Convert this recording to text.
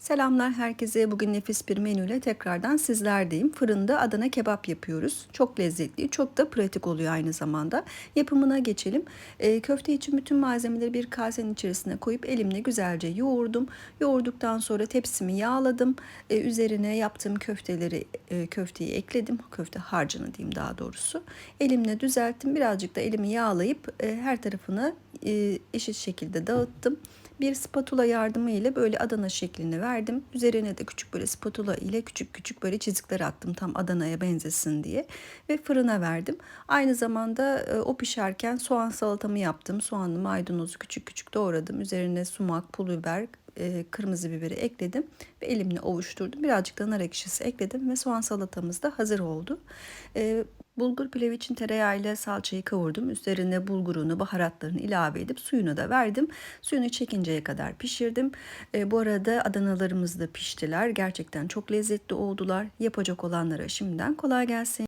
Selamlar herkese. Bugün nefis bir menüyle tekrardan sizlerdeyim. Fırında Adana kebap yapıyoruz. Çok lezzetli, çok da pratik oluyor aynı zamanda. Yapımına geçelim. Ee, köfte için bütün malzemeleri bir kasenin içerisine koyup elimle güzelce yoğurdum. Yoğurduktan sonra tepsimi yağladım. Ee, üzerine yaptığım köfteleri, e, köfteyi ekledim. Köfte harcını diyeyim daha doğrusu. Elimle düzelttim. Birazcık da elimi yağlayıp e, her tarafını e, eşit şekilde dağıttım. Bir spatula yardımı ile böyle Adana şeklini verdim. Üzerine de küçük böyle spatula ile küçük küçük böyle çizikler attım tam Adana'ya benzesin diye ve fırına verdim. Aynı zamanda e, o pişerken soğan salatamı yaptım. Soğanlı maydanozu küçük küçük doğradım. Üzerine sumak, pul biber, e, kırmızı biberi ekledim ve elimle ovuşturdum. Birazcık da nar ekşisi ekledim ve soğan salatamız da hazır oldu. Bulgur pilavı için tereyağıyla salçayı kavurdum. Üzerine bulgurunu, baharatlarını ilave edip suyunu da verdim. Suyunu çekinceye kadar pişirdim. E, bu arada Adanalarımız da piştiler. Gerçekten çok lezzetli oldular. Yapacak olanlara şimdiden kolay gelsin.